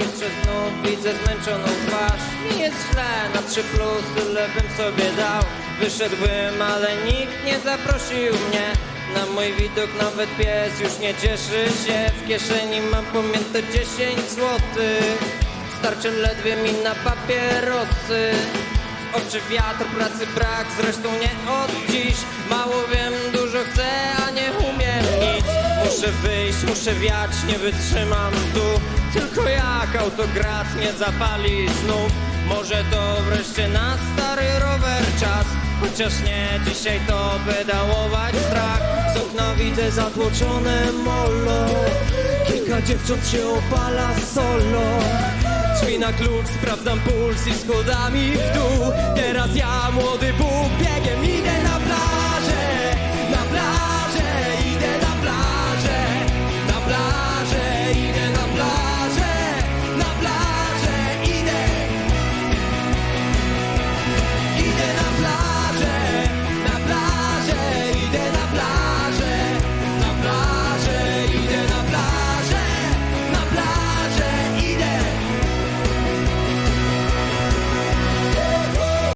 Jeszcze znów widzę zmęczoną twarz. Nie jest źle, na trzy plus tyle bym sobie dał. Wyszedłbym, ale nikt nie zaprosił mnie. Na mój widok nawet pies już nie cieszy się. W kieszeni mam pomięte 10 złotych. Starczy ledwie mi na papierosy. W oczy wiatr, pracy brak, zresztą nie od Muszę wyjść, muszę wiać, nie wytrzymam tu. Tylko jak autograt nie zapali znów Może to wreszcie na stary rower czas. Chociaż nie, dzisiaj to pedałować strach. Z okna widzę zatłoczone molo. Kilka dziewcząt się opala solo. Drzwi na klucz, sprawdzam puls i schodami w dół. Teraz ja, młody idę